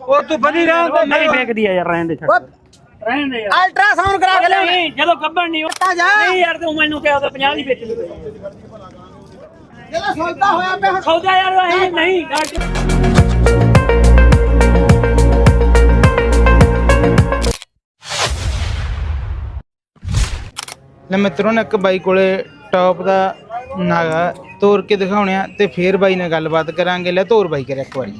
ਉਹ ਤੂੰ ਬਣੀ ਰਹਿਣ ਦੇ ਨਹੀਂ ਵੇਖਦੀ ਆ ਯਾਰ ਰਹਿਣ ਦੇ ਛੱਡ। ਰਹਿਣ ਦੇ ਯਾਰ। ਅਲਟਰਾਸਾਊਂਡ ਕਰਾ ਕੇ ਲਿਆ ਨਹੀਂ ਜਦੋਂ ਗੱਬਣ ਨਹੀਂ ਤਾਂ ਜਾ। ਨਹੀਂ ਯਾਰ ਤੂੰ ਮੈਨੂੰ ਕਿਹਾ ਤਾਂ 50 ਦੀ ਵੇਚ ਦੇ। ਜਿਹੜਾ ਸੌਦਾ ਹੋਇਆ ਪਿਆ ਸੌਦਾ ਯਾਰ ਇਹ ਨਹੀਂ ਗੱਲ ਲੈ ਮਿੱਤਰੋਂ ਨੇ ਇੱਕ ਬਾਈ ਕੋਲੇ ਟੌਪ ਦਾ ਨਾਗਾ ਤੋਰ ਕੇ ਦਿਖਾਉਣਿਆ ਤੇ ਫੇਰ ਬਾਈ ਨਾਲ ਗੱਲਬਾਤ ਕਰਾਂਗੇ। ਲੈ ਤੋਰ ਬਾਈ ਕਰਿਆ ਇੱਕ ਵਾਰੀ।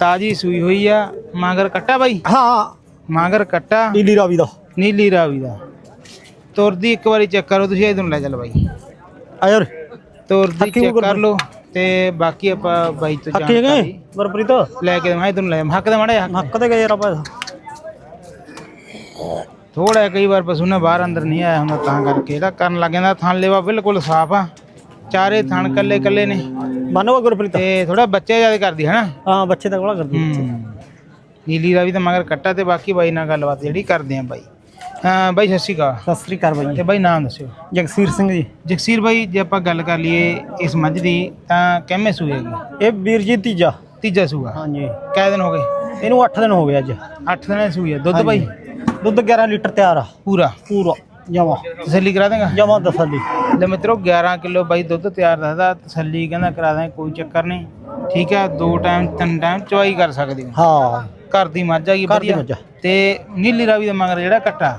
ਤਾਜੀ ਸੂਈ ਹੋਈ ਆ ਮਾਂਗਰ ਕੱਟਾ ਬਾਈ? ਹਾਂ। ਮਾਂਗਰ ਕੱਟਾ। ਨੀਲੀ ਰਾਵੀ ਦਾ। ਨੀਲੀ ਰਾਵੀ ਦਾ। ਤੁਰਦੀ ਇੱਕ ਵਾਰੀ ਚੈੱਕ ਕਰੋ ਤੁਸੀਂ ਇਧਰੋਂ ਲੈ ਚੱਲ ਬਾਈ। ਆ ਯਾਰ। ਤੁਰਦੀ ਹੱਕੀ ਚੈੱਕ ਕਰ ਲਓ ਤੇ ਬਾਕੀ ਆਪਾਂ ਬਾਈ ਤੋਂ ਹੱਕੀ ਗਏ ਜਾਣਕਾਰੀ ਲੈ ਕੇ ਮੈਂ ਇਧਰੋਂ ਲੈ ਹੱਕ ਦੇ ਮਾੜਾ ਹੱਕ। ਤੇ ਗਏ ਯਾਰ ਆਪਾਂ। ਥੋੜਾ ਕਈ ਵਾਰ ਪਸ਼ੂ ਨਾ ਬਾਹਰ ਅੰਦਰ ਨਹੀਂ ਆਇਆ ਹੁੰਦਾ ਤਾਂ ਕਰਕੇ ਇਹਦਾ ਕਰਨ ਲੱਗ ਜਾਂਦਾ। ਥਣ ਲੈਵਾ ਬਿਲਕੁਲ ਸਾਫ਼ ਆ। ਚਾਰੇ ਥਣ ਕੱਲੇ ਕੱਲੇ ਨੇ। ਮੰਨੋ ਗੁਰਪ੍ਰੀਤ ਤੇ। ਥੋੜਾ ਬੱਚੇ ਜ਼ਿਆਦਾ ਕਰਦੀ ਹੈ ਨਾ ਹਾਂ ਬੱਚੇ ਦਾ ਕੋਲਾ ਕਰਦੀ ਨੀਲੀ ਰਾਵੀ ਤਾਂ ਮਗਰ ਕੱਟਾ ਤੇ ਬਾਕੀ ਬਾਈ ਨਾਲ ਗੱਲਬਾਤ ਜਿਹੜੀ ਕਰਦੇ ਆ ਬਾਈ। ਹਾਂ ਬਾਈ ਸਤਿ ਸ਼੍ਰੀ ਅਕਾਲ। ਸਤਿ ਸ੍ਰੀ ਅਕਾਲ ਬਾਈ। ਤੇ ਬਾਈ ਨਾਮ ਦੱਸਿਓ। ਜਗਸੀਰ ਸਿੰਘ ਜੀ। ਜਗਸੀਰ ਬਾਈ ਜੇ ਆਪਾਂ ਗੱਲ ਕਰ ਲਈਏ ਇਸ ਮੱਝ ਦੀ ਤਾਂ ਕਿੰਮੇ ਸੂਏ ਹੈਗੀ? ਇਹ ਵੀਰ ਜੀ ਤੀਜਾ। ਤੀਜਾ ਸੂਆ। ਹਾਂਜੀ। ਕਿੰਨੇ ਦਿਨ ਹੋ ਗਏ? ਇਹਨੂੰ 8 ਦਿਨ ਹੋ ਗਏ ਅੱਜ। 8 ਦਿਨ ਸੂਈ ਹੈ ਦੁੱਧ ਬਾਈ? ਦੁੱਧ 11 ਲੀਟਰ ਤਿਆਰ ਆ। ਪੂਰਾ। ਪੂਰਾ। ਜਮਾ। ਤਸੱਲੀ ਕਰਾ ਦੇਗਾ? ਜਮਾ ਦਸਲੀ ਲੈ ਮਿੱਤਰੋ 11 ਕਿਲੋ ਬਾਈ ਦੁੱਧ ਤਿਆਰ ਦੱਸਦਾ ਤਸੱਲੀ ਕਹਿੰਦਾ ਕਰਾ ਦਾਂ ਕੋਈ ਚੱਕਰ ਨਹੀਂ। ਠੀਕ ਹੈ ਦੋ ਟਾਈਮ ਤਿੰਨ ਟਾਈਮ ਚਵਾਈ ਕਰ ਸਕਦੇ ਹੋ। ਹਾਂ। ਘਰ ਦੀ ਮੱਝ ਹੈਗੀ ਘਰ ਦੀ ਵਧੀਆ। ਮੱਝ ਆ। ਤੇ ਨੀਲੀ ਰਾਵੀ ਦਾ ਮਗਰ ਜਿਹੜਾ ਕੱਟਾ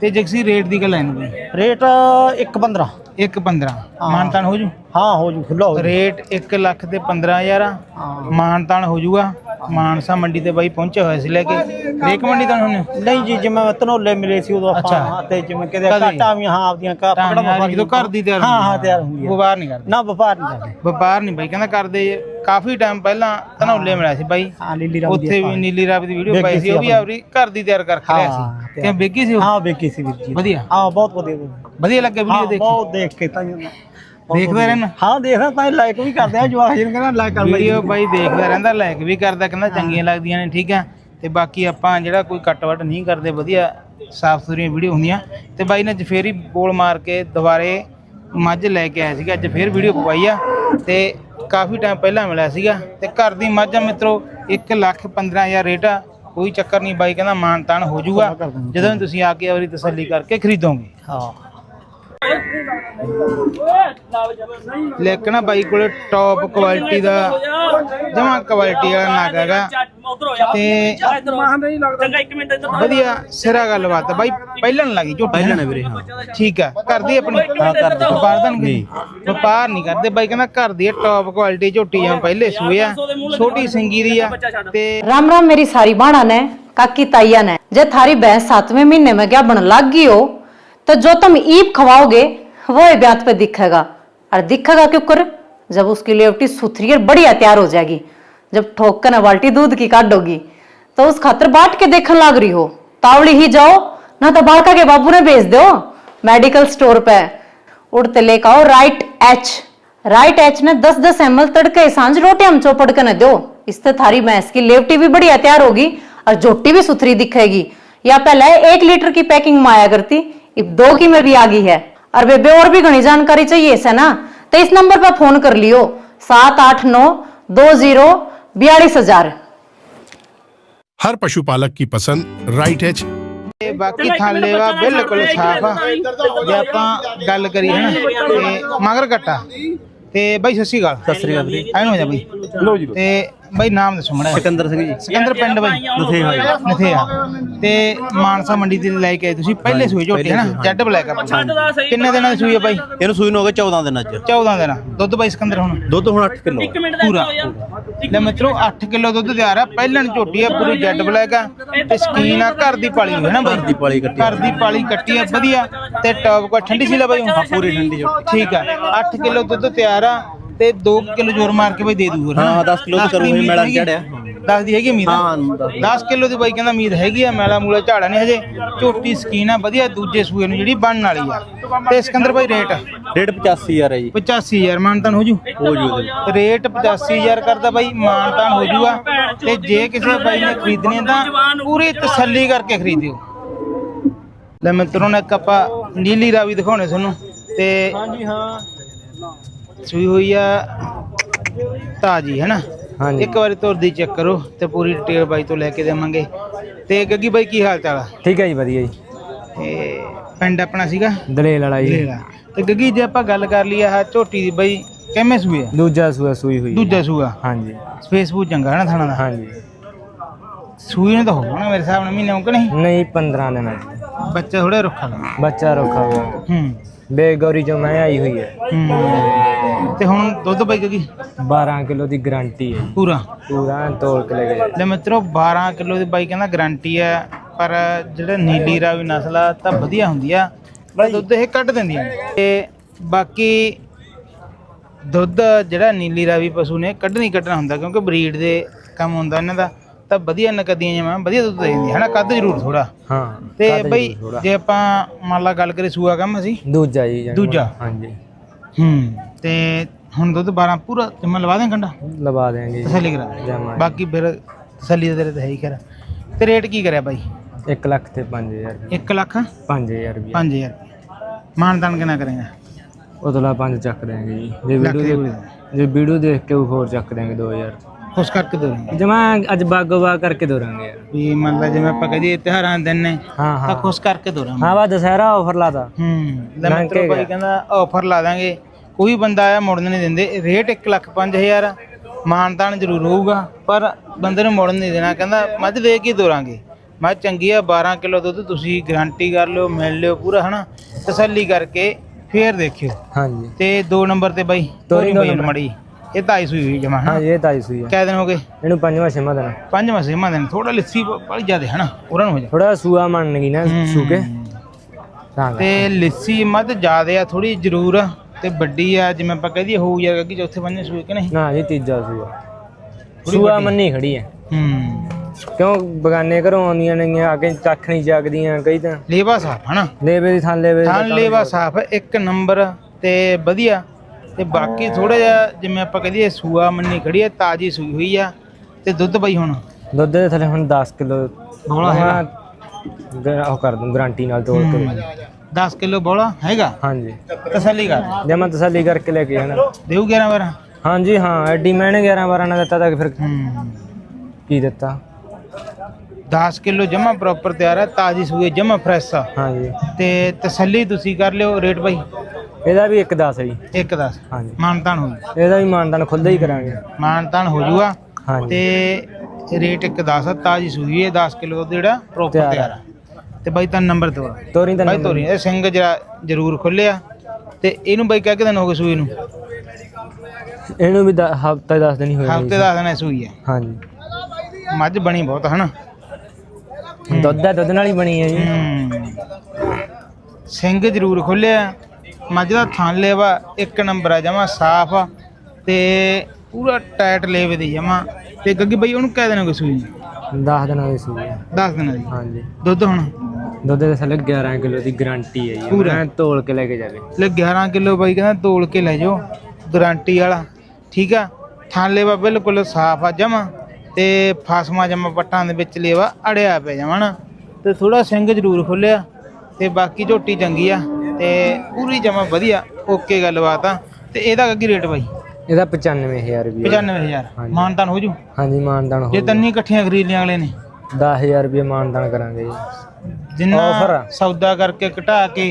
ਤੇ ਜਗਸੀ ਰੇਟ ਦੀ ਗੱਲ ਐਨ ਬਈ ਰੇਟ 1.15 1.15 ਮਾਨਤਾਨ ਹੋ ਜੂ? ਹਾਂ ਹੋ ਜੂ ਖੁੱਲਾ ਹੋ ਜੂ। ਰੇਟ 1 ਲੱਖ ਤੇ 15000 ਆ। ਮਾਨਤਾਨ ਹੋ ਜੂਗਾ। ਮਾਨਸਾ ਮੰਡੀ ਤੇ ਬਾਈ ਪਹੁੰਚਿਆ ਹੋਇਆ ਸੀ ਲੈ ਕੇ। ਰੇਕ ਮੰਡੀ ਤਾਂ ਹੁਣ। ਨਹੀਂ ਜੀ ਜਿਵੇਂ ਤਨੋਲੇ ਮਿਲੇ ਸੀ ਉਦੋਂ। ਆਪਾਂ ਤੇ ਜਿਵੇਂ ਕਿਤੇ? ਕਾਟਾ ਵੀ ਹਾਂ ਆਪਦੀਆਂ ਕਾ ਪਕੜਾ ਯਾਰ ਜਦੋਂ ਘਰ ਦੀ ਤਿਆਰ ਹਾਂ ਹਾਂ ਤਿਆਰ ਹੁੰਦੀ ਹੈ ਵਪਾਰ ਨਹੀਂ ਕਰਦੇ। ਨਾ ਵਪਾਰ ਨਹੀਂ ਕਰਦੇ। ਵਪਾਰ ਨਹੀਂ ਬਾਈ ਕਹਿੰਦਾ ਕਰਦੇ। ਕਾਫੀ ਟਾਈਮ ਪਹਿਲਾਂ ਧਨੌਲੇ ਮਿਲਿਆ ਸੀ ਬਾਈ। ਹਾਂ ਲੀਲੀ ਰਾਮ ਉੱਥੇ ਵੀ ਨੀਲੀ ਰਾਵੀ ਦੀ ਵੀਡੀਓ ਪਾਈ ਸੀ ਉਹ ਵੀ ਆਪਾਂ। ਆਪਣੀ ਘਰ ਦੀ ਤਿਆਰ ਕਰਕੇ ਲਿਆ ਸੀ। ਕਿ ਵੇਗੀ ਸੀ? ਹਾਂ ਵੇਖੀ ਸੀ ਵੀਰ ਜੀ। ਵਧੀਆ? ਹਾਂ ਬਹੁਤ ਵਧੀਆ। ਵਧੀਆ ਲੱਗਿਆ ਵੀਡੀਓ ਦੇਖ ਬਹੁਤ ਦੇਖ ਕੇ ਤਾਂ ਦੇਖਦਾ। ਰਹਿਣਾ। ਹਾਂ ਦੇਖਦਾ ਤਾਂ ਲਾਈਕ ਵੀ ਕਰਦੇ ਆ ਜਵਾਹ ਜੀ ਨੂੰ ਕਹਿੰਦਾ ਲਾਈਕ ਕਰ ਲਈ ਵੀਡੀਓ ਬਾਈ ਦੇਖਦਾ ਰਹਿੰਦਾ ਲਾਈਕ ਵੀ ਕਰਦਾ ਕਹਿੰਦਾ ਚੰਗੀਆਂ ਲੱਗਦੀਆਂ ਨੇ ਠੀਕ ਹੈ ਤੇ ਬਾਕੀ ਆਪਾਂ ਜਿਹੜਾ ਕੋਈ ਕੱਟ ਵੱਟ ਨਹੀਂ ਕਰਦੇ ਵਧੀਆ ਸਾਫ਼ ਸੁਥਰੀਆਂ ਵੀਡੀਓ ਹੁੰਦੀਆਂ। ਤੇ ਬਾਈ ਨੇ ਅੱਜ ਫੇਰ ਹੀ ਬੋਲ ਮਾਰ ਕੇ ਦੁਬਾਰੇ ਮੱਝ ਲੈ ਕੇ ਆਇਆ ਸੀਗਾ ਅੱਜ ਫੇਰ ਵੀਡੀਓ ਪਵਾਈ ਆ। ਤੇ ਕਾਫੀ ਟਾਈਮ ਪਹਿਲਾਂ ਮਿਲਿਆ ਸੀਗਾ। ਤੇ ਘਰ ਦੀ ਮੱਝ ਆ ਮਿੱਤਰੋ 1 ਲੱਖ 15000 ਰੇਟ ਆ। ਕੋਈ ਚੱਕਰ ਨਹੀਂ ਬਾਈ ਕਹਿੰਦਾ ਮਾਨ ਤਾਨ ਹੋ ਜਾਊਗਾ। ਜਦੋਂ ਤੁਸੀਂ ਆ ਕੇ ਆਪਣੀ ਤਸੱਲੀ ਕਰਕੇ ਖਰੀਦੋਗੇ। ਹਾਂ। ਲੇਕਿਨ ਬਾਈ ਕੋਲੇ ਟੌਪ ਕੁਆਲਿਟੀ ਦਾ ਜਮਾ ਕੁਆਲਿਟੀ ਵਾਲਾ ਨਾਗ ਹੈਗਾ ਉਧਰ ਹੋ ਜਾ ਤੇ ਚੰਗਾ ਇੱਕ ਮਿੰਟ ਇੱਧਰ ਵਧੀਆ ਸਿਰਾ ਗੱਲਬਾਤ ਆ ਬਾਈ ਪਹਿਲਾਂ ਨੀ ਲੱਗੀ ਝੋਟੀ ਪਹਿਲਾਂ ਵੀਰੇ ਹਾਂ ਠੀਕ ਆ ਕਰਦੀ ਆਪਣੀ ਹਾਂ ਕਰਦੀ ਵਪਾਰ ਤਾਂ ਨਹੀਂ ਵਪਾਰ ਨਹੀਂ ਕਰਦੇ ਬਾਈ ਕਹਿੰਦਾ ਘਰ ਦੀ ਟੌਪ ਕੁਆਲਿਟੀ ਝੋਟੀ ਆ ਪਹਿਲੇ ਸੂਏ ਆ ਛੋਟੀ ਸਿੰਗੀ ਦੀ ਆ ਤੇ राम राम मेरी सारी बाणा ने काकी ताइया ने जे थारी भैंस सातवें महीने में क्या बन लाग गई हो तो जो तुम ईप खवाओगे, वो ही ब्यात पे दिखेगा। और दिखेगा क्यों कर? जब उसकी लेवटी सुथरी और बढ़िया तैयार हो जाएगी, जब ठोक कर ना बाल्टी दूध की काटोगी तो उस खातर बाट के देखने लाग रही हो। तावड़ी ही जाओ, ना तो बालका के बाबू ने भेज दो। मेडिकल स्टोर पे उड़ते लेकर आओ, राइट एच। राइट एच ने 10 10 एम एल तड़के साँझ रोटी हम चौपड़ के न दो। इससे थारी भैंस की लेवटी भी बढ़िया तैयार होगी और जोटी भी सुथरी दिखेगी। या पहले एक लीटर की पैकिंग माया करती। अब दो की में भी आ गई है और बेबे और भी घनी जानकारी चाहिए इसे ना तो इस नंबर पर फोन कर लियो सात आठ नौ दो जीरो बयालीस हजार हर पशुपालक की पसंद राइट एच ਤੇ ਬਾਕੀ ਥਾਲੇ ਵਾ ਬਿਲਕੁਲ ਸਾਫ ਆ ਜੇ ਆਪਾਂ ਗੱਲ ਕਰੀਏ ਨਾ ਤੇ ਮਗਰ ਕੱਟਾ ਤੇ ਬਾਈ ਸਤਿ ਸ਼੍ਰੀ ਅਕਾਲ ਸਤਿ ਸ਼੍ਰੀ ਅਕਾਲ ਐਨੂੰ ਹੋ ਜਾ ਬਾਈ ਲੋ ਜੀ ਤੇ ਬਾਈ ਨਾਮ ਦੱਸੋ ਮੜਾ ਸਿਕੰਦਰ ਸਿੰਘ ਜੀ। ਸਿਕੰਦਰ ਪਿੰਡ ਬਾਈ। ਨਥੇਹਾ ਜੀ। ਨਥੇਹਾ ਤੇ ਮਾਨਸਾ ਮੰਡੀ ਤੇ ਲੈ ਕੇ ਆਏ ਤੁਸੀਂ ਪਹਿਲੇ ਸੂਈ ਝੋਟੀ ਹੈ ਨਾ? ਜੱਡ ਬਲੈਕ ਆ ਕਿੰਨੇ ਦਿਨਾਂ ਦੀ ਸੂਈ ਹੈ ਬਾਈ? ਇਹਨੂੰ ਸੂਈ ਨੂੰ ਹੋ ਗਏ 14 ਦਿਨ ਅੱਜ 14 ਦਿਨਾਂ। ਦੁੱਧ ਬਾਈ ਸਿਕੰਦਰ ਹੁਣ? ਦੁੱਧ ਹੁਣ 8 ਕਿਲੋ ਇੱਕ ਮਿੰਟ ਦਾ ਪੂਰਾ। ਲੈ ਮਿੱਤਰੋ 8 ਕਿਲੋ ਦੁੱਧ ਤਿਆਰ ਆ। ਪਹਿਲਣ ਝੋਟੀ ਆ ਪੂਰੀ ਜੈਡ ਬਲੈਕ ਆ। ਤੇ ਸਕੀਨ ਆ ਘਰ ਦੀ ਪਾਲੀ ਹੋਈ ਹੈ ਨਾ ਬਾਈ? ਘਰ ਦੀ ਪਾਲੀ ਕੱਟੀ ਘਰ ਦੀ ਪਾਲੀ ਕੱਟੀ ਆ ਵਧੀਆ। ਤੇ ਟੌਪ ਕੋ ਠੰਡੀ ਸੀ ਲੈ ਬਾਈ ਹੁਣ? ਪੂਰੀ ਠੰਡੀ ਝੋਟੀ। ਠੀਕ ਆ। 8 ਕਿਲੋ ਦੁੱਧ ਤਿਆਰ ਆ। ਤੇ 2 ਕਿਲੋ ਜ਼ੋਰ ਮਾਰ ਕੇ ਬਾਈ ਦੇ ਦੂ ਹਾਂ, 10 ਕਿਲੋ ਦੀ ਕਰੂੰਗੀ, ਮੈਲਾ ਚੜਿਆ। 10 ਦੀ ਹੈਗੀ ਉਮੀਦ ਹਾਂ, 10 ਕਿਲੋ। ਦੀ ਬਾਈ ਕਹਿੰਦਾ ਉਮੀਦ ਹੈਗੀ ਆ ਮੈਲਾ ਮੂਲਾ ਝਾੜਾ ਨਹੀਂ ਹਜੇ। ਝੋਟੀ ਸਕੀਨ ਆ ਵਧੀਆ ਦੂਜੇ ਸੂਏ ਨੂੰ ਜਿਹੜੀ ਬਣਨ ਵਾਲੀ ਆ। ਤੇ ਸਿਕੰਦਰ ਬਾਈ ਰੇਟ? ਰੇਟ 85000 ਹੈ ਜੀ। 85000 ਮਾਨਤਾਨ ਹੋ ਜੂ? ਹੋ ਜੂ ਉਹਦੇ ਰੇਟ 85000 ਕਰਦਾ ਬਾਈ ਮਾਨਤਾਨ ਹੋ ਜੂਗਾ ਤੇ ਜੇ ਕਿਸੇ ਬਾਈ ਨੇ ਖਰੀਦਣੀ ਆ ਤਾਂ ਪੂਰੀ ਤਸੱਲੀ ਕਰਕੇ ਖਰੀਦਿਓ। ਲੈ ਮਿੱਤਰੋਂ ਨੇ ਇੱਕ ਆਪਾਂ ਨੀਲੀ ਰਾਵੀ ਦਿਖਾਉਣੇ ਤੁਹਾਨੂੰ। ਤੇ ਹਾਂਜੀ ਹਾਂ। ਸੂਈ ਹੋਈ ਆ ਤਾਜੀ ਹੈ ਨਾ ਹਾਂਜੀ। ਇੱਕ ਵਾਰੀ ਤੁਰਦੀ ਚੈੱਕ ਕਰੋ ਤੇ ਪੂਰੀ ਡਿਟੇਲ ਬਾਈ ਤੋਂ ਲੈ ਕੇ ਦੇਵਾਂਗੇ। ਤੇ ਗੱਗੀ ਬਾਈ ਕੀ ਹਾਲ ਚਾਲ ਆ? ਠੀਕ ਹੈ ਜੀ ਵਧੀਆ ਜੀ। ਤੇ ਪਿੰਡ ਆਪਣਾ ਸੀਗਾ? ਦਲੇਲ ਵਾਲਾ ਜੀ। ਤੇ ਗੱਗੀ ਜੇ ਆਪਾਂ ਗੱਲ ਕਰ ਲਈ ਆ ਝੋਟੀ ਦੀ ਬਾਈ ਕਿਵੇਂ ਸੂਏ ਆ? ਦੂਜਾ ਸੂਆ ਸੂਈ ਹੋਈ ਹੈ। ਦੂਜਾ ਸੂਆ? ਹਾਂਜੀ। ਸਪੇਸ ਚੰਗਾ ਹੈ ਨਾ ਥਾਣਾ ਦਾ? ਹਾਂਜੀ। ਸੂਈ ਨੂੰ ਤਾਂ ਹੋਣਾ ਮੇਰੇ ਹਿਸਾਬ ਨਾਲ ਮਹੀਨੇ ਉਹ ਕਿ ਨਹੀਂ? ਨਹੀਂ 15 ਦਿਨ ਹੈ ਜੀ ਬੱਚਾ ਥੋੜਾ ਰੁੱਖਾ ਲਾ। ਬੱਚਾ ਰੋਖਾ ਹੋਇਆ। ਹੂੰ। ਬੇਗੌਰੀ ਜੋ ਮੈਂ ਆਈ ਹੋਈ ਹੈ। ਹੂੰ। ਤੇ ਹੁਣ ਦੁੱਧ ਬਾਈ ਗੱਗੀ 12 ਕਿਲੋ ਦੀ ਗਾਰੰਟੀ ਹੈ। ਪੂਰਾ? ਪੂਰਾ ਤੋਲ ਕੇ ਲੈ ਕੇ ਜਾਓ। ਲੈ ਮਿੱਤਰੋ 12 ਕਿਲੋ ਦੀ ਬਾਈ ਕਹਿੰਦਾ ਗਾਰੰਟੀ ਹੈ ਪਰ ਜਿਹੜਾ ਨੀਲੀ ਰਾਵੀ ਨਸਲ ਆ ਤਾਂ ਵਧੀਆ ਹੁੰਦੀ ਆ। ਬੜਾ ਦੁੱਧ ਇਹ ਕੱਢ ਦਿੰਦੀਆਂ ਨੇ ਤੇ ਬਾਕੀ ਦੁੱਧ ਜਿਹੜਾ ਨੀਲੀ ਰਾਵੀ ਪਸ਼ੂ ਨੇ ਕੱਢਣੀ ਕੱਢਣਾ ਹੁੰਦਾ ਕਿਉਂਕਿ ਬਰੀਡ ਦੇ ਕੰਮ ਹੁੰਦਾ ਇਹਨਾਂ ਦਾ। ਤਾਂ ਵਧੀਆ ਨਕਦੀਆਂ ਜਿਵੇਂ ਵਧੀਆ ਦੁੱਧ ਦੇ ਦਿੰਦੀ ਹੈ। ਹਨਾ ਕੱਦ ਜ਼ਰੂਰ ਥੋੜਾ ਹਾਂ ਤੇ ਬਈ। ਜੇ ਆਪਾਂ ਮੰਨ ਲਾ ਗੱਲ ਕਰੀ ਸੂਆ ਕੰਮ ਅਸੀਂ। ਦੂਜਾ ਜੀ ਜਾਣੀ ਦੂਜਾ। ਹਾਂਜੀ। ਹੂੰ ਤੇ ਹੁਣ ਦੁੱਧ 12 ਪੂਰਾ ਤੇ ਮੈਂ ਲਵਾ ਦਾਂ ਕੰਡਾ? ਲਵਾ ਦੇਾਂਗੇ ਤਸੱਲੀ ਕਰਾ ਜਮਾ ਬਾਕੀ ਫਿਰ ਤਸੱਲੀ ਤਾਂ ਤੇਰੇ ਤੇ ਹੈ ਹੀ ਕਰ ਤੇ ਰੇਟ ਕੀ ਕਰਿਆ ਬਾਈ? 1 ਲੱਖ ਤੇ 5000 1 ਲੱਖ? 5000 ਰੁਪਏ। 5000 ਮਾਨਦਾਨ ਕਿੰਨਾ ਕਰੇਗਾ? ਉਤਲਾ 5 ਚੱਕ ਦੇਾਂਗੇ ਜੀ। ਜੇ ਲੱਖ ਦੀ ਜੇ ਵੀਡੀਓ ਦੇਖ ਕੇ ਹੋਰ ਚੱਕ ਦੇਾਂਗੇ 2000 ਖੁਸ਼ ਕਰਕੇ ਦੋ ਜਮਾ ਅੱਜ ਬਾਗੋ ਬਾਗ ਕਰਕੇ ਦੋਰਾਂਗੇ ਯਾਰ ਵੀ ਮੰਨ ਲਾ ਜਿਵੇਂ ਆਪਾਂ ਕਹਦੇ ਤਿਉਹਾਰਾਂ ਦੇ ਦਿਨ ਨੇ ਹਾਂ ਤਾਂ ਹਾਂ ਖੁਸ਼ ਕਰਕੇ ਦੋ ਹਾਂ ਵਾ ਦਸਹਿਰਾ ਆਫਰ ਲਾਤਾ ਹੂੰ ਲੈ ਲੰਘ ਮਿੱਤਰੋ ਕੇ ਭਾਈ ਗਿਆ। ਕਹਿੰਦਾ ਆਫਰ ਲਾ ਦਾਂਗੇ। ਕੋਈ ਬੰਦਾ ਆਇਆ ਮੁੜਨ ਨਹੀਂ ਦਿੰਦੇ ਰੇਟ 1 ਲੱਖ 5000 ਮਾਨਦਾਨ ਜ਼ਰੂਰ ਹੋਊਗਾ ਪਰ ਬੰਦੇ ਨੂੰ ਮੁੜਨ ਨਹੀਂ ਦੇਣਾ। ਕਹਿੰਦਾ ਮੱਝ ਦੇ ਕੇ ਦੋਰਾਂਗੇ ਮੱਝ ਚੰਗੀ ਆ 12 ਕਿਲੋ ਦੁੱਧ ਤੁਸੀਂ ਗਾਰੰਟੀ ਕਰ ਲਿਓ ਮਿਲ ਲਿਓ ਪੂਰਾ ਹਨਾ? ਤਸੱਲੀ ਕਰਕੇ ਫੇਰ ਦੇਖਿਓ। ਹਾਂਜੀ। ਤੇ 2 ਨੰਬਰ ਤੇ ਬਾਈ ਤੋਰੀ ਨੰਬਰ। ਮੜੀ। ਇਹ ਤਾਂ ਸੂਈ ਹੋਈ ਜਮਾ ਹਾਂ ਇਹ ਤਾਈ ਸੂਈ ਆ। ਕਿਆ ਦਿਨ ਹੋ ਗਏ? ਇਹਨੂੰ ਪੰਜਵਾਂ ਛੇਵਾਂ ਦੇਣਾ ਪੰਜਵਾਂ ਛੇਵਾਂ ਦਿਨ ਥੋੜਾ ਲੱਸੀ ਬੜੀ ਜ਼ਿਆਦਾ ਹੈ ਨਾ ਉਹਨਾਂ ਨੂੰ ਹੋ ਜਾ। ਥੋੜਾ ਸੂਆ ਮੰਨ ਗਈ ਨਾ ਸੂਕੇ। ਤਾਂ ਤੇ ਲੱਸੀ ਮੱਧ ਜ਼ਿਆਦੇ ਆ ਥੋੜੀ ਜ਼ਰੂਰ ਤੇ ਵੱਡੀ ਆ ਜਿਵੇਂ ਆਪਾਂ ਕਹਦੀ ਹੋਊ ਯਾਰ ਕਿ ਚੌਥੇ ਪੰਜਵੇਂ ਸੂਏ ਕਿ ਨਹੀਂ? ਨਾ ਜੀ ਤੀਜਾ ਸੂਆ। ਸੂਆ ਮੰਨੀ ਖੜੀ ਹੈ ਹੂੰ। ਕਿਉਂ? ਬਗਾਨੇ ਘਰੋਂ ਆਉਂਦੀਆਂ ਨੇ ਆ ਕੇ ਕੱਖ ਨਹੀਂ ਜਾਗਦੀਆਂ ਕਈ ਤਾਂ। ਲੇਵਾ ਸਾਫ਼ ਹਨਾ? ਲੇਵੇ ਦੀ ਥਾਂ ਲੇਵੇ ਥਾਂ ਤਾਂ ਲੇਵਾ। ਸਾਫ਼ ਇੱਕ ਨੰਬਰ ਤੇ ਵਧੀਆ। ਤੇ ਬਾਕੀ ਥੋੜਾ ਜਿਹਾ ਜਿਵੇਂ ਆਪਾਂ ਕਹਦੀਏ ਸੂਆ ਮੰਨੀ ਖੜੀ ਆ ਤਾਜੀ ਸੂਈ ਹੋਈ ਆ ਤੇ ਦੁੱਧ ਬਈ ਹੁਣ? ਦੁੱਧ ਦੇ ਥੱਲੇ ਹੁਣ 10 ਕਿਲੋ ਬੋਲਾ ਹੈਗਾ? ਉਹ ਕਰ ਦੂੰ ਗਾਰੰਟੀ ਨਾਲ ਤੋੜ ਕੇ। 10 ਕਿਲੋ ਬੋਲਾ ਹੈਗਾ? ਹਾਂਜੀ। ਤਸੱਲੀ ਕਰ। ਜੇ ਮੈਂ ਤਸੱਲੀ ਕਰਕੇ ਲੈ ਕੇ ਜਾਣਾ। ਦੇਊ 11 12 ਹਾਂਜੀ ਹਾਂ ਐਡੀ ਮੈਨੇ 11 12 ਨਾਲ ਦਿੱਤਾ ਤਾਂ ਫਿਰ ਹੂੰ। ਕੀ ਦਿੱਤਾ? 10 ਕਿਲੋ ਜਮਾ ਪ੍ਰੋਪਰ ਤਿਆਰ ਹੈ ਤਾਜੀ ਸੂਏ ਜਮਾ ਫਰੈਸ਼ ਆ। ਹਾਂਜੀ। ਤੇ ਤਸੱਲੀ ਤੁਸੀਂ ਕਰ ਲਿਓ ਰੇਟ ਬਾਈ। ਇਹਦਾ ਵੀ ਇੱਕ 10 ਹੈ ਜੀ। ਇੱਕ ਦਸ। ਹਾਂਜੀ। ਮਾਨਤਾਨ ਹੋ ਜੂ। ਇਹਦਾ ਵੀ ਮਾਨਦਾਨ ਖੁੱਲ੍ਹਾ ਹੀ ਕਰਾਂਗੇ। ਮਾਨਤਾਨ ਹੋ ਜੂਗਾ। ਹਾਂਜੀ। ਤੇ ਰੇਟ ਇੱਕ 10 ਆ ਤਾਜੀ ਸੂਈ ਹੈ 10 ਕਿਲੋ ਜਿਹੜਾ ਪ੍ਰੋਪਰ ਤਿਆਰ। ਤਿਆਰ ਆ। ਤੇ ਬਾਈ ਤਾਂ ਨੰਬਰ ਦੋ ਤੋਰੀ ਤਾਂ ਬਾਈ ਤੋਰੀ ਇਹ ਸਿੰਘ ਜਰਾ ਜ਼ਰੂਰ ਖੁੱਲਿਆ ਤੇ ਇਹਨੂੰ ਬਾਈ ਕਹਿ ਕੇ ਦਿਨ ਹੋ ਗਏ ਸੂਈ ਨੂੰ। ਇਹਨੂੰ ਵੀ ਹਫਤਾ 10 ਦਿਨ ਹੀ ਹੋਏ ਹਫ਼ਤੇ ਦਾ ਦਿਨ ਸੂਈ ਹੈ। ਹਾਂਜੀ। ਮੱਝ ਬਣੀ ਬਹੁਤ ਹਨਾ? ਦੁੱਧ ਦਾ ਦੁੱਧ ਨਾਲ ਹੀ ਬਣੀ ਹੈ ਜੀ। ਹੂੰ। ਸਿੰਘ ਜ਼ਰੂਰ ਖੁੱਲਿਆ ਮੱਝ ਦਾ ਥਣ ਲੇਵਾ ਇੱਕ ਨੰਬਰ ਆ ਜਮਾ ਸਾਫ਼ ਆ ਤੇ ਪੂਰਾ ਟਾਈਟ ਲੇਵੇ ਦੀ ਜਮਾ। ਤੇ ਗੱਗੀ ਬਾਈ ਉਹਨੂੰ ਕਹਿ ਦੇਣਾ ਕੋਈ ਸੂਈ ਨੂੰ? 10 ਦਿਨਾਂ ਦੀ ਸੂਈ ਹੈ 10 ਦਿਨਾਂ ਦੀ? ਹਾਂਜੀ। ਦੁੱਧ ਹੁਣ? ਦੁੱਧ ਦੇ ਥੱਲੇ 11 ਕਿਲੋ ਦੀ ਗਾਰੰਟੀ ਹੈ ਜੀ। ਪੂਰਾ। ਮੈਂ ਤੋਲ ਕੇ ਲੈ ਕੇ ਜਾਵੇ। ਲੈ 11 ਕਿਲੋ ਬਾਈ ਕਹਿੰਦਾ ਤੋਲ ਕੇ ਲੈ ਜਾਓ ਗਾਰੰਟੀ ਵਾਲਾ। ਠੀਕ ਆ? ਥਣ ਲੇਵਾ ਬਿਲਕੁਲ ਸਾਫ਼ ਆ ਜਮਾ ਤੇ ਫਾਸਮਾ ਜਮਾ ਪੱਟਾਂ ਦੇ ਵਿੱਚ ਲੇਵਾ ਅੜਿਆ ਪਿਆ ਜਮਾ ਨਾ। ਤੇ ਥੋੜਾ ਸਿੰਘ ਜ਼ਰੂਰ ਖੁੱਲਿਆ ਤੇ ਬਾਕੀ ਝੋਟੀ ਚੰਗੀ ਆ। ਤੇ ਪੂਰੀ ਜਮਾ ਵਧੀਆ ਓਕੇ ਗੱਲਬਾਤ ਆ। ਤੇ ਇਹਦਾ ਕੀ ਰੇਟ ਬਾਈ? ਇਹਦਾ 95000 ਰੁਪਏ। 95000 ਹਾਂਜੀ। ਮਾਨਤਾਨ ਹੋ ਜੂ? ਹਾਂਜੀ ਮਾਨਦਾਨ ਹੋ ਜੇ ਤੰਨੀ ਇਕੱਠੀਆਂ ਖਰੀਦ ਲਿਆ ਅਗਲੇ ਨੇ? 10000 ਰੁਪਏ ਮਾਨਦਾਨ ਕਰਾਂਗੇ ਜੀ। ਜਿੰਨਾ ਆ। ਸੌਦਾ ਕਰਕੇ ਘਟਾ ਕੇ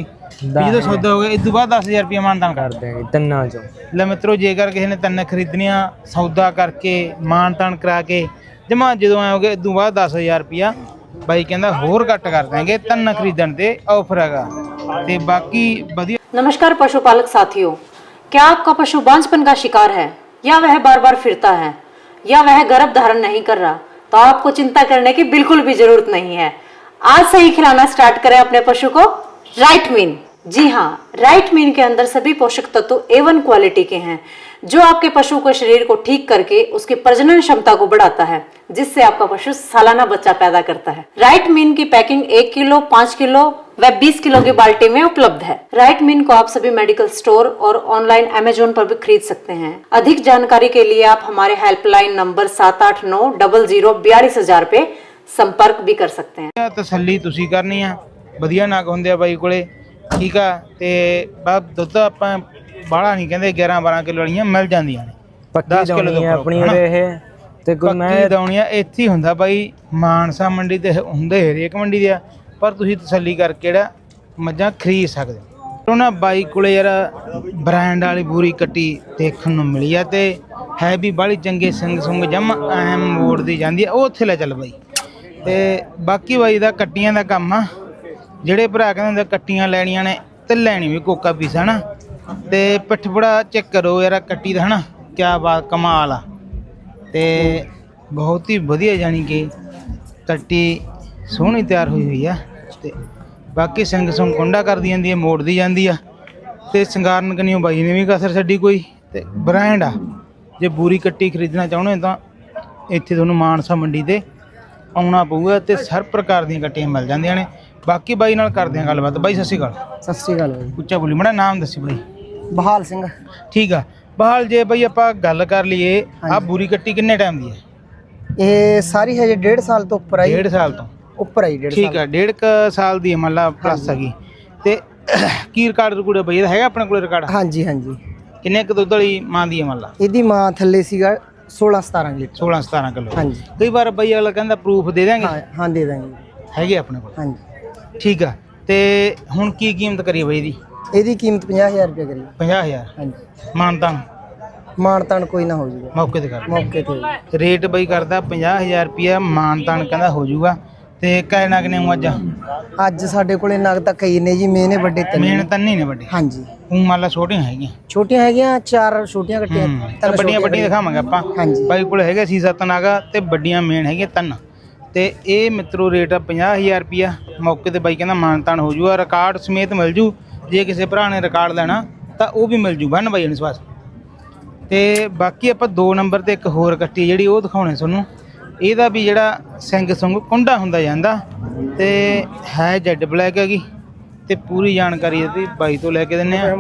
ਵੀ ਜਦੋਂ ਸੌਦਾ ਹੋ ਗਿਆ ਇਸ ਤੋਂ ਬਾਅਦ 10000 ਰੁਪਏ ਮਾਨਤਾਨ ਕਰ ਕਰ ਦਿਆਂਗੇ ਤਿੰਨਾਂ ਚੋਂ। ਲੈ ਮਿੱਤਰੋ ਜੇਕਰ ਕਿਸੇ ਨੇ ਤਿੰਨ ਖਰੀਦਣੀਆਂ ਸੌਦਾ ਕਰਕੇ ਮਾਨ ਤਾਨ ਕਰਾ ਕੇ ਜਮਾ ਜਦੋਂ ਆਓਗੇ ਇਦੋਂ ਬਾਅਦ 10000 ਰੁਪਿਆ ਬਾਈ ਕਹਿੰਦਾ ਹੋਰ ਘੱਟ ਕਰ ਦਾਂਗੇ ਤਿੰਨ ਖਰੀਦਣ ਤੇ ਆਫਰ ਹੈਗਾ। ਤੇ ਬਾਕੀ ਵਧੀਆ नमस्कार पशुपालक साथियों क्या आपका पशु बांझपन का शिकार है या वह बार बार फिरता है या वह गर्भ धारण नहीं कर रहा तो आपको चिंता करने की बिल्कुल भी जरूरत नहीं है आज से ही खिलाना स्टार्ट करें अपने पशु को राइट मीन जी हाँ राइट मीन के अंदर सभी पोषक तत्व एवन क्वालिटी के हैं जो आपके पशु के शरीर को ठीक करके उसकी प्रजनन क्षमता को बढ़ाता है जिससे आपका पशु सालाना बच्चा पैदा करता है राइट मीन की पैकिंग एक किलो पाँच किलो व 20 किलो की बाल्टी में उपलब्ध है राइट मीन को आप सभी मेडिकल स्टोर और ऑनलाइन अमेजोन पर भी खरीद सकते हैं अधिक जानकारी के लिए आप हमारे हेल्पलाइन नंबर सात आठ नौ डबल जीरो बयालीस हजार पे संपर्क भी कर सकते हैं ਤਸੱਲੀ ਤੁਸੀਂ ਕਰਨੀ ਆ ਵਧੀਆ ਨਗ ਹੁੰਦੇ ਆ ਬਾਈ ਕੋਲੇ ਠੀਕ ਆ ਤੇ ਬਾ ਦੁੱਧ ਆਪਾਂ ਬਾਹਲਾ ਨਹੀਂ ਕਹਿੰਦੇ 11 12 ਕਿਲੋ ਵਾਲੀਆਂ ਮਿਲ ਜਾਂਦੀਆਂ ਨੇ। ਪੱਕੀ 10 ਕਿਲੋ ਹੈ ਆਪਣੀ ਇਹ ਤੇ ਕੋਈ ਪੱਕੀ ਮੈਂ ਦੌਣੀਆਂ ਇੱਥੇ ਹੀ ਹੁੰਦਾ ਬਾਈ ਮਾਨਸਾ ਮੰਡੀ ਤੇ ਹੁੰਦੇ ਹਰੇਕ ਮੰਡੀ ਦੇ ਆ ਪਰ ਤੁਸੀਂ ਤਸੱਲੀ ਕਰਕੇ ਜਿਹੜਾ ਮੱਝਾਂ ਖਰੀਦ ਸਕਦੇ ਹੋ। ਉਹਨਾਂ ਬਾਈ ਕੋਲੇ ਯਾਰ ਬ੍ਰਾਂਡ ਵਾਲੀ ਪੂਰੀ ਕੱਟੀ ਦੇਖਣ ਨੂੰ ਮਿਲੀ ਆ ਤੇ ਹੈ ਵੀ ਬਾਲੀ ਚੰਗੇ ਸਿੰਘ ਸੁੰਗ ਜਮ ਐਮ ਮੋੜ ਦੀ ਜਾਂਦੀ ਆ ਉਹ ਉੱਥੇ ਲੈ ਚੱਲ ਬਾਈ। ਤੇ ਬਾਕੀ ਬਾਈ ਦਾ ਕੱਟੀਆਂ ਦਾ ਕੰਮ ਆ ਜਿਹੜੇ ਭਰਾ ਕਹਿੰਦੇ ਹੁੰਦੇ ਕੱਟੀਆਂ ਲੈਣੀਆਂ ਨੇ ਤੇ ਲੈਣੀ ਵੀ ਕੋਕਾ ਪੀਸ ਹਨਾ? ਤੇ ਪਿੱਠਪੜਾ ਚੈੱਕ ਕਰੋ ਯਾਰ ਕੱਟੀ ਦਾ ਹਨਾ ਕਿਆ ਬਾਤ ਕਮਾਲ ਆ। ਤੇ ਬਹੁਤ ਹੀ ਵਧੀਆ ਜਾਣੀ ਕਿ ਕੱਟੀ ਸੋਹਣੀ ਤਿਆਰ ਹੋਈ ਹੋਈ ਆ ਤੇ ਬਾਕੀ ਸਿੰਘ ਸੰਗ ਕੁੰਡਾ ਕਰਦੀ ਜਾਂਦੀ ਹੈ ਮੋੜਦੀ ਜਾਂਦੀ ਆ ਤੇ ਸ਼ਿੰਗਾਰਨ ਕਨੀਓ ਬਾਈ ਨੇ ਵੀ ਕਸਰ ਛੱਡੀ ਕੋਈ ਤੇ ਬ੍ਰਾਂਡ ਆ। ਜੇ ਬੂਰੀ ਕੱਟੀ ਖਰੀਦਣਾ ਚਾਹੁੰਦੇ ਤਾਂ ਇੱਥੇ ਤੁਹਾਨੂੰ ਮਾਨਸਾ ਮੰਡੀ ਤੇ ਆਉਣਾ ਪਊਗਾ ਤੇ ਹਰ ਪ੍ਰਕਾਰ ਦੀਆਂ ਕੱਟੀਆਂ ਮਿਲ ਜਾਂਦੀਆਂ ਨੇ। ਬਾਕੀ ਬਾਈ ਨਾਲ ਕਰਦੇ ਹਾਂ ਗੱਲਬਾਤ। ਬਾਈ ਸਤਿ ਸ਼੍ਰੀ ਅਕਾਲ। ਸਤਿ ਸ੍ਰੀ ਅਕਾਲ ਬਾਈ। ਉੱਚਾ ਬੋਲੀ ਮੜਾ ਨਾਮ ਦੱਸੀ ਬਾਈ। ਬਹਾਲ ਸਿੰਘ। ਠੀਕ ਆ। ਬਹਾਲ ਜੇ ਬਾਈ ਆਪਾਂ ਗੱਲ ਕਰ ਲਈਏ ਆ ਬੂਰੀ ਕੱਟੀ ਕਿੰਨੇ ਟਾਈਮ ਦੀ ਹੈ? ਇਹ ਸਾਰੀ ਹਜੇ 1.5 ਸਾਲ ਤੋਂ ਉੱਪਰ ਆਈ। ਡੇਢ ਸਾਲ ਤੋਂ। ਉੱਪਰ ਆਈ 1.5 ਠੀਕ ਆ ਡੇਢ ਕੁ ਸਾਲ ਦੀ ਮੰਨ ਲਾ ਪਲੱਸ ਹੈਗੀ। ਤੇ ਕੀ ਰਿਕਾਰਡ ਰਿਕੂਡ ਬਈ? ਇਹਦਾ ਹੈਗਾ ਆਪਣੇ ਕੋਲ ਰਿਕਾਰਡ ਹਾਂਜੀ ਹਾਂਜੀ। ਕਿੰਨੇ ਕੁ ਦੁੱਧ ਵਾਲੀ ਮਾਂ ਦੀ ਹੈ ਮੰਨ ਲਾ? ਇਹਦੀ ਮਾਂ ਥੱਲੇ ਸੀਗਾ 16 17 ਲੀਟਰ। 16 17 ਕਿਲੋ। ਹਾਂਜੀ। ਕਈ ਵਾਰ ਬਈ ਅਗਲਾ ਕਹਿੰਦਾ ਪ੍ਰੂਫ ਦੇ ਦਿਆਂਗੇ। ਹਾਂ ਹਾਂ ਦੇ ਦਾਂਗੇ ਹੈਗੇ ਆਪਣੇ ਕੋਲ। ਹਾਂਜੀ। ਠੀਕ ਆ। ਤੇ ਹੁਣ ਕੀ ਕੀਮਤ ਕਰੀ ਬਈ ਇਹਦੀ? ਇਹਦੀ ਕੀਮਤ 50000 ਰੁਪਏ ਕਰੀ। 50000 ਹਾਂਜੀ। ਮਾਨਤਾਂ ਮਾਨਤਾਨ ਕੋਈ ਨਾ ਹੋ ਜੂਗਾ ਮੌਕੇ ਤੇ ਕਰ ਮੌਕੇ ਤੇ। ਰੇਟ ਬਈ ਕਰਦਾ 50000 ਰੁਪਿਆ ਮਾਨਤਾਨ ਕਹਿੰਦਾ ਹੋ ਜਾਊਗਾ ਤੇ ਕਹਿਣਾ ਕਿਨੇ ਅੱਜ? ਅੱਜ ਸਾਡੇ ਕੋਲੇ ਨਗ ਤਾਂ ਕਈ ਨੇ ਜੀ ਮੇਨੇ ਵੱਡੇ ਤਿੰਨ ਮੇਨ ਨੇ। ਤਾਂ ਨਹੀਂ ਨੇ ਵੱਡੇ। ਹਾਂਜੀ। ਉਹ ਮੰਨ ਲਾ ਛੋਟੀਆਂ ਹੈਗੀਆਂ। ਛੋਟੀਆਂ ਹੈਗੀਆਂ ਚਾਰ ਛੋਟੀਆਂ ਕੱਟੀਆਂ ਹੂੰ, ਤਾਂ ਤਿੰਨ ਵੱਡੀਆਂ ਛੋਟੀਆਂ ਵੱਡੀਆਂ ਦਿਖਾਵਾਂਗੇ ਆਪਾਂ। ਹਾਂਜੀ। ਬਾਈ ਕੋਲ ਹੈਗਾ ਸੀ ਸੱਤ ਨਾਗਾ ਤੇ ਵੱਡੀਆਂ ਮੇਨ ਹੈਗੀਆਂ ਤਿੰਨ। ਤੇ ਇਹ ਮਿੱਤਰੋ ਰੇਟ ਆ 50000 ਰੁਪਿਆ ਮੌਕੇ ਤੇ ਬਾਈ ਕਹਿੰਦਾ ਮਾਨਤਾਨ ਹੋ ਜੂਗਾ ਰਿਕਾਰਡ ਸਮੇਤ ਮਿਲ ਜੂ। ਜੇ ਕਿਸੇ ਭਰਾ ਨੇ ਰਿਕਾਰਡ ਲੈਣਾ ਤਾਂ ਉਹ ਵੀ ਮਿਲ ਜੂ ਬੰਨ ਬਾਈ ਅਨਸਵਾਸ ਤੇ ਬਾਕੀ ਆਪਾਂ ਦੋ ਨੰਬਰ ਤੇ ਇੱਕ ਹੋਰ ਕੱਟੀ ਜਿਹੜੀ ਉਹ ਦਿਖਾਉਣੇ ਤੁਹਾਨੂੰ। ਇਹਦਾ ਵੀ ਜਿਹੜਾ ਸਿੰਘ ਸੰਗ ਕੁੰਡਾ ਹੁੰਦਾ ਜਾਂਦਾ ਤੇ ਹੈ ਜੈਡ ਬਲੈਕ ਹੈਗੀ ਤੇ ਪੂਰੀ ਜਾਣਕਾਰੀ ਇਹਦੀ ਬਾਈ ਤੋਂ ਲੈ ਕੇ ਦਿੰਨੇ ਆ।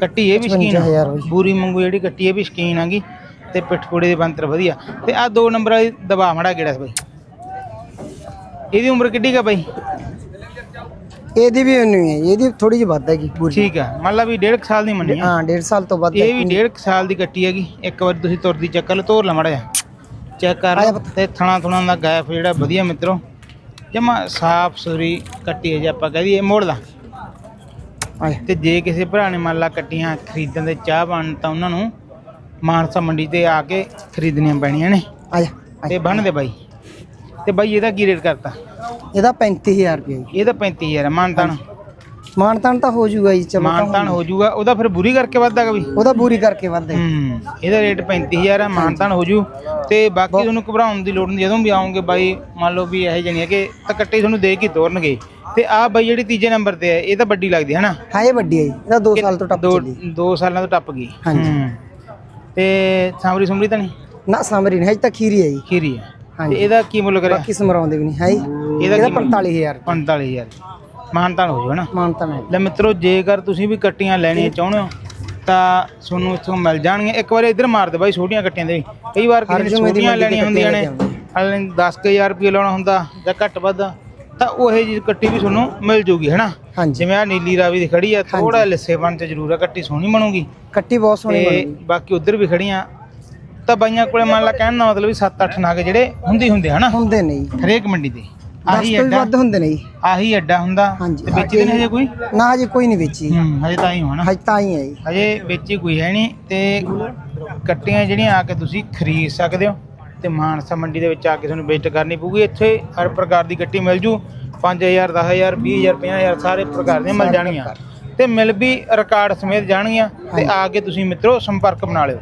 ਕੱਟੀ ਇਹ ਵੀ ਸ਼ਕੀਨ 55,000 ਆ। ਪੂਰੀ ਮੰਗੂ ਜਿਹੜੀ ਕੱਟੀ ਇਹ ਵੀ ਸ਼ਕੀਨ ਆਗੀ ਤੇ ਪਿੱਠਪੂੜੇ ਦੇ ਬੰਤਰ ਵਧੀਆ। ਤੇ ਆ ਦੋ ਨੰਬਰ ਵਾਲੀ ਦਬਾ ਮੜਾ ਕਿਹੜਾ ਸੀ ਬਾਈ? ਇਹਦੀ ਉਮਰ ਕਿੱਡੀ ਕਾ ਬਾਈ? ਇਹਦੀ ਵੀ ਉਨੀ ਹੈ ਇਹਦੀ ਥੋੜੀ ਜਿਹੀ ਵੱਧ ਹੈਗੀ ਪੂਰੀ। ਠੀਕ ਆ ਮੰਨ ਲਾ ਵੀ ਡੇਢ ਕੁ ਸਾਲ ਦੀ ਮੰਨੀ ਹਾਂ 1.5 ਸਾਲ ਤੋਂ ਵੱਧ ਇਹ ਵੀ ਡੇਢ ਕੁ ਸਾਲ ਦੀ ਕੱਟੀ ਹੈਗੀ। ਇੱਕ ਵਾਰ ਤੁਸੀਂ ਤੁਰਦੀ ਚੱਕ ਲਓ ਤੋਰ ਲਾ ਮੜਾ ਜਾ ਚੈੱਕ ਕਰ ਲਓ ਤੇ ਥਣਾ ਥੁਣਾ ਦਾ ਗੈਪ ਜਿਹੜਾ ਵਧੀਆ ਮਿੱਤਰੋ। ਜਮਾ ਸਾਫ਼ ਸੁਥਰੀ ਕੱਟੀ ਹੈ ਜੇ ਆਪਾਂ ਕਹਿ ਦਈਏ ਮੋੜ ਲਾ। ਤੇ ਜੇ ਕਿਸੇ ਭਰਾ ਨੇ ਮੰਨ ਲਾ ਕੱਟੀਆਂ ਖਰੀਦਣ ਦੇ ਚਾਹ ਬਣ ਤਾਂ ਉਹਨਾਂ ਨੂੰ ਮਾਨਸਾ ਮੰਡੀ ਤੇ ਆ ਕੇ ਖਰੀਦਣੀਆਂ ਪੈਣੀਆਂ ਨੇ। ਆ ਜਾ ਤੇ ਬੰਨ ਦੇ ਬਾਈ। ਤੇ ਬਾਈ ਇਹਦਾ ਕੀ ਰੇਟ ਕਰਤਾ? ਇਹਦਾ 35000 ਰੁਪਏ ਜੀ। ਇਹਦਾ 35000 ਮਾਨਤਾਨ। ਮਾਨਤਾਨ ਤਾਂ ਹੋ ਜੂਗਾ ਜੀ ਚਲੋ ਤਾਂ ਮਾਨਤਾਨ ਹੋ ਜਾਊਗਾ ਉਹਦਾ ਫਿਰ ਬੁਰੀ ਕਰਕੇ ਵੱਧਦਾਗਾ ਵੀ। ਉਹਦਾ ਪੂਰੀ ਕਰਕੇ ਵੱਧ ਹੈ ਹੂੰ ਇਹਦਾ ਰੇਟ 35000 ਹੈ ਮਾਨਤਾਨ ਹੋ ਜੂ। ਤੇ ਬਾਕੀ ਤੁਹਾਨੂੰ ਘਬਰਾਉਣ ਦੀ ਲੋੜ ਨਹੀਂ ਜਦੋਂ ਵੀ ਆਉਂਗੇ ਬਾਈ ਮੰਨ ਲਓ ਵੀ ਇਹ ਜਣੀ ਹੈ ਕਿ ਤਾਂ ਕੱਟੇ ਤੁਹਾਨੂੰ ਦੇ ਕੇ ਤੋਰਨਗੇ। ਤੇ ਆਹ ਬਾਈ ਜਿਹੜੀ ਤੀਜੇ ਨੰਬਰ ਤੇ ਹੈ ਇਹ ਤਾਂ ਵੱਡੀ ਲੱਗਦੀ ਹੈ ਨਾ ਹਾਂ ਇਹ ਵੱਡੀ ਹੈ ਜੀ। ਇਹਦਾ 2 ਸਾਲ ਤੋਂ ਟੱਪ ਦੋ ਚੱਲੀ ਦੋ ਸਾਲਾਂ ਤੋਂ ਟੱਪ ਗਈ। ਹਾਂਜੀ। ਹੂੰ। ਤੇ ਸਾਂਵਰੀ ਸੁਮਰੀ ਤਾਂ ਨਹੀਂ? ਨਾ ਸਾਮਰੀ ਨਹੀਂ ਹਜੇ ਤਾਂ ਖੀਰੀ ਹੈ ਜੀ। ਖੀਰੀ ਹੈ। ਤੇ ਹਾਂਜੀ। ਇਹਦਾ ਕੀ ਮੁੱਲ ਕਰਿਆ? ਬਾਕੀ ਸਮਰਾਉਂਦੇ ਵੀ ਨਹੀਂ ਹੈ ਜੀ। ਇਹਦਾ ਇਹਦਾ ਕੀ ਮੁੱਲ? 45000 45000 ਮਾਨਤਾਨ ਹੋ ਜਾਊ ਨਾ? ਮਾਨਤਾਨ ਹੈ ਲੈ ਮਿੱਤਰੋ ਜੇਕਰ ਤੁਸੀਂ ਵੀ ਕੱਟੀਆਂ ਲੈਣੀਆਂ ਚਾਹੁੰਦੇ ਹੋ ਤਾਂ ਤੁਹਾਨੂੰ ਇੱਥੋਂ ਮਿਲ ਜਾਣਗੀਆਂ। ਇੱਕ ਵਾਰ ਇੱਧਰ ਮਾਰ ਦੇ ਬਾਈ ਛੋਟੀਆਂ ਕੱਟੀਆਂ ਦੇ। ਕਈ ਵਾਰ ਕਿਸੇ ਨੇ ਦੀ ਛੋਟੀਆਂ ਮੰਡੀ ਤੇ ਲੈਣੀਆਂ ਹੁੰਦੀਆਂ ਨੇ। ਕੱਟੀਆਂ ਨੇ 10000 ਰੁਪਏ ਲਾਉਣਾ ਹੁੰਦਾ ਜਾਂ ਘੱਟ ਵੱਧ ਤਾਂ ਉਹ ਜੀ ਕੱਟੀ ਵੀ ਤੁਹਾਨੂੰ ਮਿਲ ਜੂਗੀ ਹੈਨਾ ਹਾਂਜੀ। ਜਿਵੇਂ ਆ ਨੀਲੀ ਰਾਵੀ ਦੀ ਖੜੀ ਆ ਥੋੜਾ ਲਿੱਸੇ ਬਣ ਚ ਜ਼ਰੂਰ ਆ ਕੱਟੀ ਸੋਹਣੀ ਬਣੂਗੀ। ਕੱਟੀ ਬਹੁਤ ਸੋਹਣੀ ਤੇ ਬਾਕੀ ਉਧਰ ਵੀ ਖੜੀਆਂ। ਤਾਂ ਬਾਈਆਂ ਕੋਲੇ ਮੰਨ ਲਾ ਕਹਿਣ ਦਾ ਮਤਲਬ ਵੀ 7-8 ਨਾਗ ਜਿਹੜੇ ਹੁੰਦੇ ਹੁੰਦੇ ਹਨਾ ਹੁੰਦੇ ਨਹੀਂ ਹਰੇਕ ਮੰਡੀ ਤੇ। 10 ਆਹੀ ਤੋਂ ਵੀ ਅੱਡਾ? ਵੱਧ ਹੁੰਦੇ ਨਹੀਂ ਆਹੀ ਅੱਡਾ ਹੁੰਦਾ? ਹਾਂਜੀ ਤੇ ਵੇਚਦੇ ਨੇ ਹਜੇ ਕੋਈ? ਨਾ ਹਜੇ ਕੋਈ ਨਹੀਂ ਵੇਚੀ। ਹੂੰ ਹਜੇ ਤਾਂ ਹੀ ਹੋਣਾ। ਹਜੇ ਤਾਂ ਹੀ ਹੈ ਜੀ। ਹਜੇ ਵੇਚੀ ਕੋਈ ਹੈ ਨਹੀਂ ਤੇ ਕੱਟੀਆਂ ਜਿਹੜੀਆਂ ਆ ਕੇ ਤੁਸੀਂ ਖਰੀਦ ਸਕਦੇ ਹੋ ਤੇ ਮਾਨਸਾ ਮੰਡੀ ਦੇ ਵਿੱਚ ਆ ਕੇ ਤੁਹਾਨੂੰ ਵਿਜ਼ਿਟ ਕਰਨੀ ਪਊਗੀ। ਇੱਥੇ ਹਰ ਪ੍ਰਕਾਰ ਦੀ ਕੱਟੀ ਮਿਲ ਜੂ। 5000 10000 20000 50000 ਸਾਰੇ ਪ੍ਰਕਾਰ ਦੀਆਂ ਮਿਲ ਜਾਣਗੀਆਂ। ਤੇ ਮਿਲ ਵੀ ਰਿਕਾਰਡ ਸਮੇਤ ਜਾਣਗੀਆਂ ਤੇ ਆ ਕੇ ਤੁਸੀਂ ਮਿੱਤਰੋ ਸੰਪਰਕ ਬਣਾ ਲਿਓ।